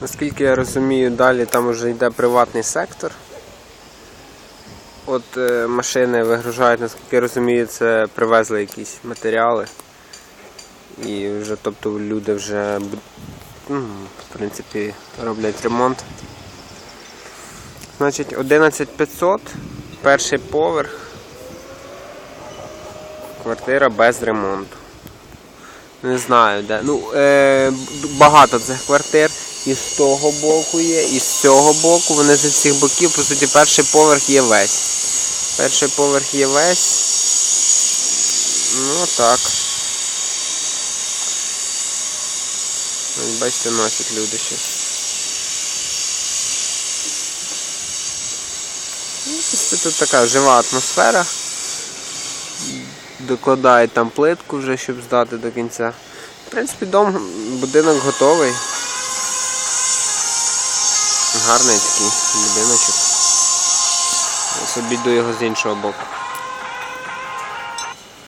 Наскільки я розумію, далі там вже йде приватний сектор. От е, машини вигружають, наскільки я розумію, це привезли якісь матеріали. І вже, тобто люди вже ну, в принципі роблять ремонт. Значить, 11500, перший поверх. Квартира без ремонту. Не знаю, де. Ну, е, багато цих квартир. І з того боку є, і з цього боку. Вони з усіх боків, по суті, перший поверх є весь. Перший поверх є весь. Ну так. Бачите, носять люди щось. Ну, це тут така жива атмосфера. Докладають там плитку вже, щоб здати до кінця. В принципі, дом, будинок готовий. Гарний такий будиночок. Ось обійду його з іншого боку.